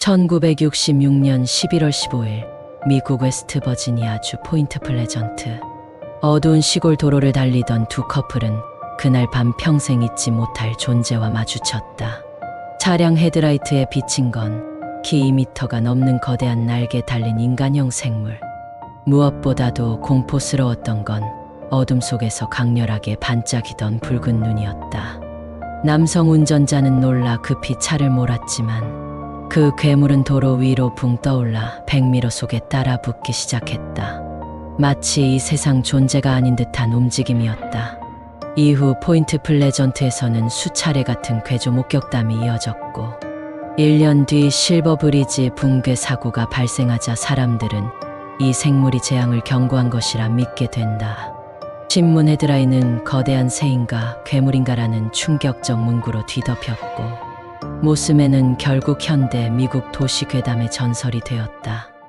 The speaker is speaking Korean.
1966년 11월 15일 미국 웨스트 버지니아주 포인트 플레전트 어두운 시골 도로를 달리던 두 커플은 그날 밤 평생 잊지 못할 존재와 마주쳤다. 차량 헤드라이트에 비친 건 키 2미터가 넘는 거대한 날개 달린 인간형 생물. 무엇보다도 공포스러웠던 건 어둠 속에서 강렬하게 반짝이던 붉은 눈이었다. 남성 운전자는 놀라 급히 차를 몰았지만 그 괴물은 도로 위로 붕 떠올라 백미러 속에 따라 붙기 시작했다. 마치 이 세상 존재가 아닌 듯한 움직임이었다. 이후 포인트 플레전트에서는 수차례 같은 괴조 목격담이 이어졌고 1년 뒤 실버 브리지 붕괴 사고가 발생하자 사람들은 이 생물이 재앙을 경고한 것이라 믿게 된다. 신문 헤드라인은 거대한 새인가 괴물인가라는 충격적 문구로 뒤덮였고 모스맨은 결국 현대 미국 도시 괴담의 전설이 되었다.